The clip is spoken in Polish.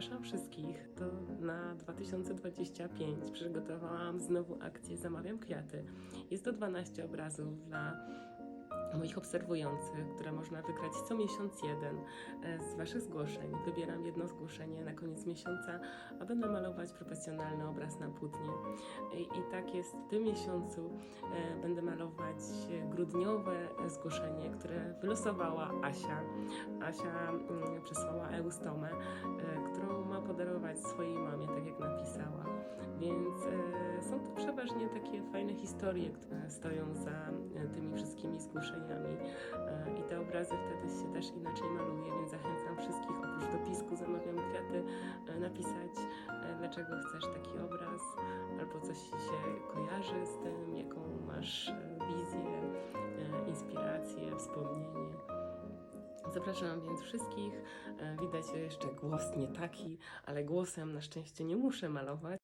zapraszam wszystkich do, na 2025. Przygotowałam znowu akcję Zamawiam Kwiaty. Jest to 12 obrazów dla moich obserwujących, które można wygrać co miesiąc jeden e, z Waszych zgłoszeń. Wybieram jedno zgłoszenie na koniec miesiąca, a będę malować profesjonalny obraz na płótnie. I, i tak jest w tym miesiącu. E, będę malować e, grudniowe e, zgłoszenie, które wylosowała Asia. Asia mm, przesłała Eustomę, napisała. Więc e, są to przeważnie takie fajne historie, które stoją za e, tymi wszystkimi zgłoszeniami. E, I te obrazy wtedy się też inaczej maluje, więc zachęcam wszystkich oprócz dopisku zamawiam kwiaty napisać, dlaczego chcesz taki obraz, albo coś się kojarzy z tym, jaką masz Zapraszam więc wszystkich. E, Widać jeszcze głos nie taki, ale głosem na szczęście nie muszę malować.